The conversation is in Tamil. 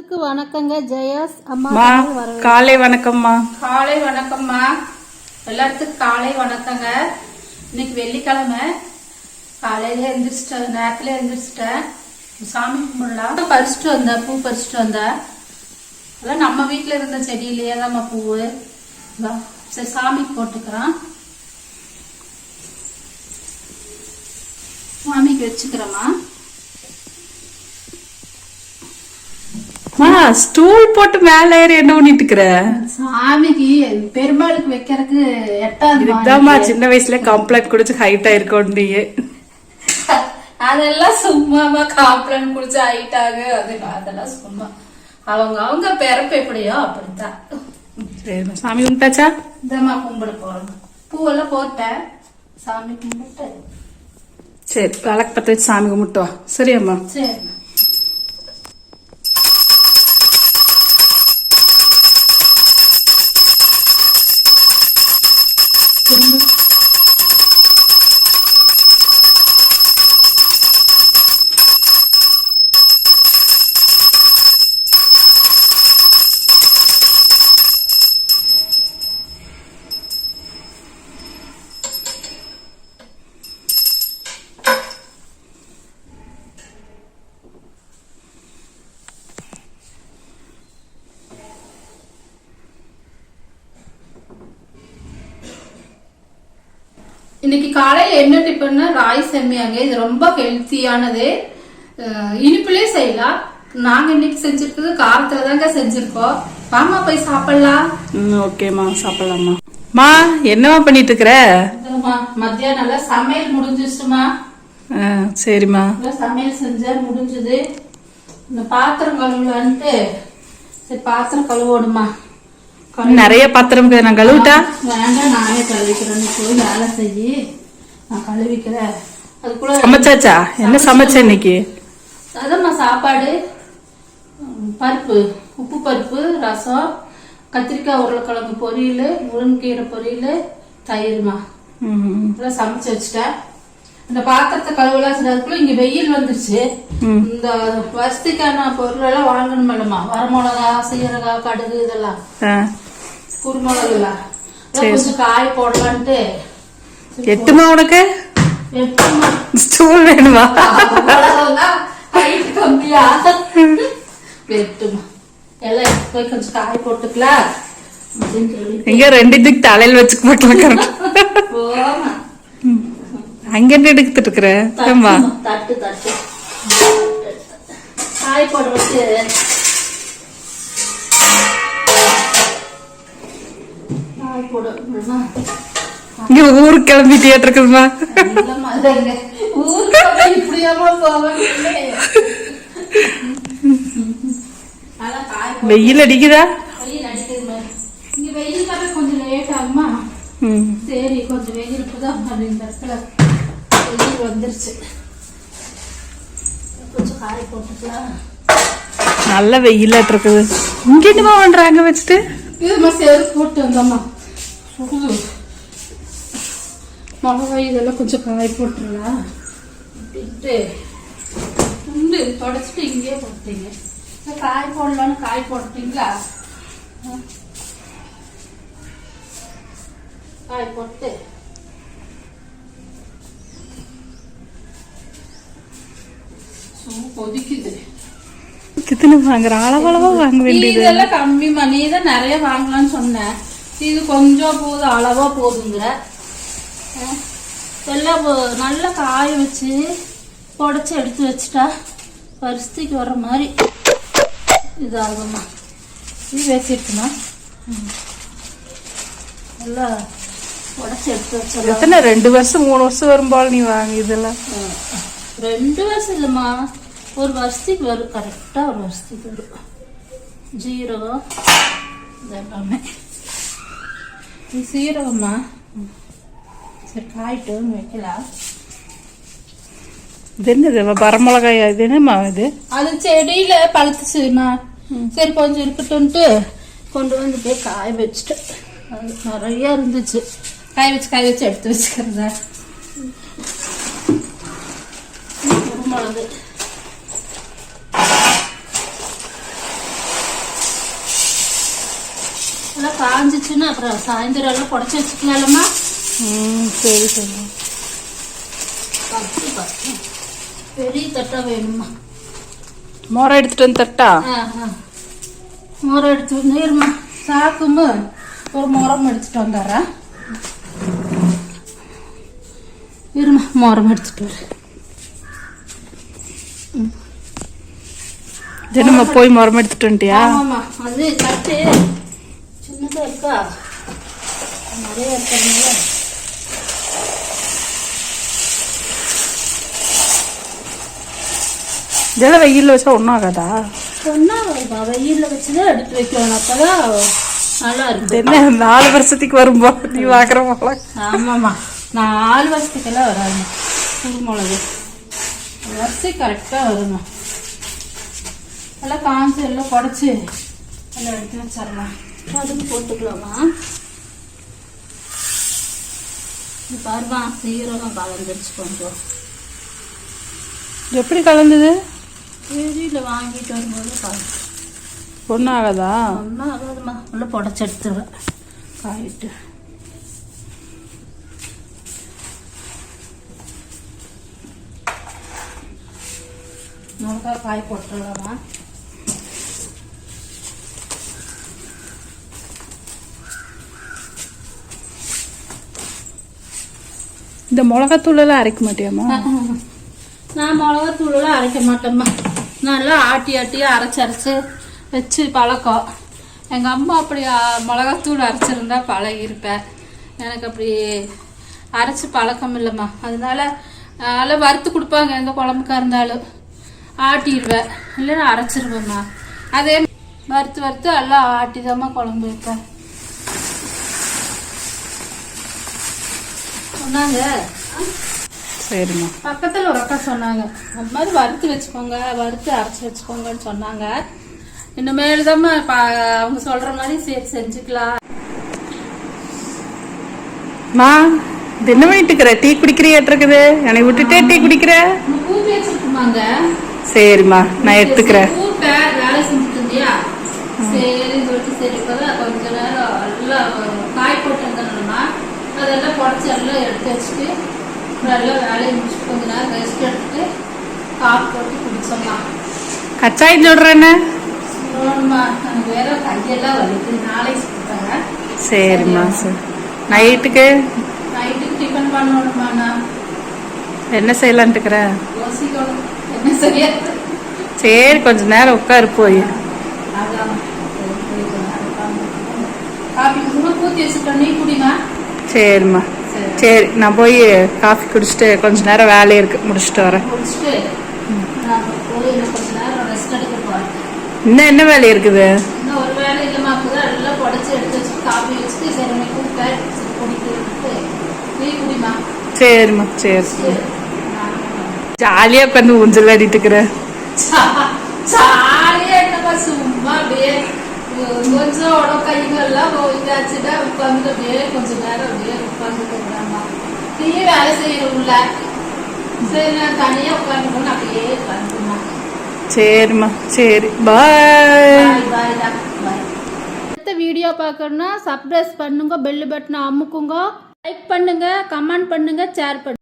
வணக்கங்க. ஜெயாஸ் அம்மா. காலை வணக்கம்மா. காலை வணக்கம்மா. எல்லாத்துக்கும் காலை வணக்கங்க. இன்னைக்கு வெள்ளிக்கிழமை. காலையில எந்திரிச்சிட்டேன். நேரத்துல எந்திரிச்சிட்டேன். சாமி கும்பிடலாம் பறிச்சுட்டு வந்தேன். பூ பறிச்சுட்டு வந்தேன். அதான் நம்ம வீட்டில் இருந்த செடியிலேயே தான்மா பூவு. சரி சாமிக்கு போட்டுக்கிறேன். சாமிக்கு வச்சுக்கிறேம்மா. மா ஸ்டூல் போட்டு மேல ஏறி என்ன பண்ணிட்டு இருக்கிற சாமிக்கு பெருமாளுக்கு வைக்கிறதுக்கு எட்டாவது இதுதாம்மா சின்ன வயசுல கம்ப்ளைண்ட் குடிச்சு ஹைட் ஆயிருக்கோம் நீ அதெல்லாம் சும்மாமா காம்ப்ளன் குடிச்சு ஆயிட்டாங்க அது அதெல்லாம் சும்மா. அவங்க அவங்க பிறப்பு எப்படியோ அப்படித்தான். சரிம்மா சாமி கும்பிட்டாச்சா? இந்தம்மா கும்பிட போறோம். பூவெல்லாம் போட்டேன். சாமி கும்பிட்டு. சரி விளக்கு பத்த வச்சு சாமி கும்பிட்டு வா. சரியாம்மா. சரிம்மா. இன்னைக்கு காலையில என்ன டிஃபன்னா ராய் செம்மியாங்க இது ரொம்ப ஹெல்த்தியானது. இனிப்புலயே செய்யலாம். நாங்க இன்னைக்கு செஞ்சிருக்கிறது காரத்துல தாங்க செஞ்சிருக்கோம். வாமா போய் சாப்பிடலாம். ஓகேம்மா சாப்பிடலாம்மா. மா என்னம்மா பண்ணிட்டு இருக்கிற மத்தியானம் சமையல் முடிஞ்சிருச்சுமா? ஆ, சரிம்மா. சமையல் செஞ்சேன் முடிஞ்சது. இந்த பாத்திரம் கழுவலான்ட்டு சரி பாத்திரம் கழுவோடுமா நிறைய பாத்திரம் நான் கழுவிட்டா? வேண்டாம் நானே கழுவிக்கிறேன். போய் வேலை செய்யி நான் கழுவிக்கிறேன். அதுக்குள்ள சமைச்சாச்சா? என்ன சமைச்ச இன்னைக்கு? அதாம்மா சாப்பாடு. பருப்பு. உப்பு பருப்பு ரசம் கத்திரிக்காய் உருளைக்கிழங்கு பொரியல் முருங்கீரை பொரியல் தயிர்மா. இதெல்லாம் சமைச்சு வச்சுட்டேன். இந்த பாத்திரத்தை கழுவலாம் சரி அதுக்குள்ள இங்க வெயில் வந்துருச்சு. இந்த வருஷத்துக்கான பொருள் எல்லாம் வாங்கணும் இல்லம்மா வரமிளகா சீரகா கடுகு இதெல்லாம். ஆ, குருமிளகு எல்லாம் இதெல்லாம் கொஞ்சம் காய் போடலான்ட்டு எட்டுமா உனக்கு ஸ்டூல் வேணுமா கம்மியா எல்லாம் போய் கொஞ்சம் காய் போட்டுக்கலாம் எங்க ரெண்டு இதுக்கு தலையில வச்சுக்க மாட்டேன் அங்க என்ன எடுத்துட்டு இருக்கிற தட்டு தட்டு காய் போடுறதுக்கு போவேன் நல்லா காய் போட்டு வெயில் அடிக்குதா? இங்க கொஞ்சம் லேட் ஆகுமா ம். சரி கொஞ்சம் வெயில் இடத்துல வந்துருச்சு. கொஞ்சம் காய போட்டுக்கலாம். நல்ல வெயிலாட்டு இருக்குது. இங்க என்னமா பண்றாங்க வச்சுட்டு? இதுமா போட்டு வந்தோம்மா. மிளகாய் இதெல்லாம் கொஞ்சம் காய போட்டுருலாம் அப்படின்ட்டு உண்டு தொடச்சிட்டு இங்கேயே போட்டீங்க காய் போடலான்னு காய் போட்டீங்களா. காய் போட்டு. கொதிக்குது. கித்தனை வாங்குற அளவளவா வாங்க வேண்டியது. இதெல்லாம் கம்மிமா நீ தான் நிறைய வாங்கலாம்னு சொன்ன இது கொஞ்சம் போதும் அளவா போதுங்கிற. எல்லாம் நல்லா காய வச்சு புடச்சி எடுத்து வச்சுட்டா பரிசுத்திக்கு வர்ற மாதிரி இதாகுமா. இது வச்சிருக்குமா நல்லா உடச்சி எடுத்து வச்சிடலாம். எத்தனை? ரெண்டு வருஷம் மூணு வருஷம் வரும் போல நீ வாங்க இதெல்லாம் ரெண்டு வருஷம் இல்லைம்மா. ஒரு வருஷத்துக்கு வரும். கரெக்டாக ஒரு வருஷத்துக்கு வரும். ஜீரகம் இதெல்லாமே. இது சீரகம்மா. சரி காயிட்டும் வைக்கலாம் இது என்னது வரமிளகாயா? இது என்னம்மா இது? அது செடியில பழுத்துச்சுமா. சரி கொஞ்சம் இருக்கட்டும்ட்டு. கொண்டு வந்து போய் காய வச்சுட்டு. அது நிறைய இருந்துச்சு. காய வச்சு காய வச்சு எடுத்து வச்சுக்கிறதா? குருமிளகு எல்லாம் காஞ்சிச்சுன்னா அப்புறம் சாயந்தரம் எல்லாம் புடச்சி வச்சுக்கலாம்மா ம் சரி சரி. பத்து பத்து. பெரிய தட்டா வேணுமா மோரம் எடுத்துட்டு வந்து தட்டா? முறம் எடுத்து நீர்மா சாக்கும்பு ஒரு முறம் எடுத்துட்டு வந்துடுறேன் இருமா முறம் எடுத்துட்டு வரேன் தினமா போய் மரம் எடுத்துட்டு வந்துட்டியா? அது தட்டு. சின்னதா இருக்கா? நிறைய இருக்கிறதுனால இதெல்லாம் வெயில்ல வச்சா ஒன்றும் ஆகாதா சொன்னா வெயில்ல வச்சுதான் எடுத்து வைக்கணும். அப்பதான் நல்லா இது இருக்கும் என்ன நாலு வருஷத்துக்கு வரும்போ? நீ வாக்குற போல. ஆமாம்மா. நாலு வருஷத்துக்கெல்லாம் வராது புது மிளகு. வருஷம் கரெக்டாக வருங்க எல்லாம் காஞ்சி எல்லாம் குடச்சி எல்லாம் எடுத்து வச்சிடலாம். அதுக்கு போட்டுக்கலாமா? இது பாருமா சீரகம் கலந்துருச்சு கொஞ்சம் எப்படி கலந்தது? வெளியில் வாங்கிட்டு வரும்போது கலந்து ஒன்றும் ஆகாதா ஒன்றும் ஆகாதுமா உள்ள புடச்சி எடுத்துருவேன் காயிட்டு. மிளகா காய் போட்டுடலாமா இந்த மிளகாத்தூள் எல்லாம் அரைக்க மாட்டியாமா நான் மிளகாத்தூளெல்லாம் அரைக்க மாட்டேம்மா. நல்லா ஆட்டி ஆட்டி அரைச்சி அரைச்சி வச்சு பழக்கம். எங்கள் அம்மா அப்படி மிளகாத்தூள் அரைச்சிருந்தா பழகிருப்பேன் எனக்கு அப்படி அரைச்சி பழக்கம் இல்லைம்மா. அதனால நல்லா வறுத்து கொடுப்பாங்க எந்த குழம்புக்கா இருந்தாலும். ஆட்டிடுவேன் இல்லைன்னா அரைச்சிருவேம்மா. அதே வறுத்து வறுத்து எல்லாம் ஆட்டி குழம்பு வைப்பேன். சொன்னாங்க. சரிம்மா. பக்கத்துல ஒரு அக்கா சொன்னாங்க. அந்த மாதிரி வறுத்து வச்சுக்கோங்க வறுத்து அரைச்சி வச்சுக்கோங்கன்னு சொன்னாங்க. இனிமேல் தான் அவங்க சொல்ற மாதிரி சரி செஞ்சுக்கலாம். மா இது என்ன பண்ணிட்டு இருக்கிற டீ குடிக்கிறியாட்டு இருக்குது என்னை விட்டுட்டே டீ குடிக்கிற? சரிம்மா நான் எடுத்துக்கிறேன். வேலை செஞ்சுட்டு இருந்தியா? சரி சொல்லிட்டு சரி கொஞ்ச நேரம் எல்லாம் அதெல்லாம் புடச்சி எல்லாம் எடுத்து வச்சுட்டு நல்லா வேலையை முடிச்சுட்டு கொஞ்ச நேரம் ரெஸ்ட் எடுத்துட்டு காஃபி போட்டு குடிச்சோம்மா கச்சாயம் சொல்றேன்னு எனக்கு வேற கையெல்லாம் வலிக்குது. நாளைக்கு கொடுத்தாங்க சரிம்மா சரி. நைட்டுக்கு? நைட்டுக்கு டிஃபன் பண்ணணுமா நான் என்ன செய்யலான்ட்டு இருக்கிற? என்ன சரியா சரி கொஞ்ச நேரம் உட்காரு போய். அதான். சரி, போய் கொஞ்ச நேரம் உட்கார்ந்து. காபி சும்மா ஊத்தி வச்சுட்டோம் நீ குடிமா சரிம்மா. சரி. நான் போய் காஃபி குடிச்சிட்டு கொஞ்ச நேரம் வேலை இருக்கு முடிச்சிட்டு வரேன். இன்னும் என்ன வேலை இருக்குது? சரிம்மா சரி ஜாலியா உட்காந்து ஊஞ்சல் ஆடிட்டு இருக்கிறேன் ஜாலியா சும்மா அப்படியே. கொஞ்சம் கைகள்லாம் இதாச்சுன்னா உட்காந்து அப்படியே கொஞ்ச நேரம் அப்படியே உட்காந்துக்கிறாமா நீ வேலை செய்யணும்ல சரி நான் தனியா உட்காந்துக்கணும் அப்படியே உட்காந்துக்கணும் சரிம்மா சரி பாய் பாய் பாய் தான் பாய் அடுத்த வீடியோ பார்க்கணும்னா சப்ஸ்கிரைப் பண்ணுங்க பெல் பட்டனை அமுக்குங்க லைக் பண்ணுங்க கமெண்ட் பண்ணுங்க ஷேர் பண்ணுங்க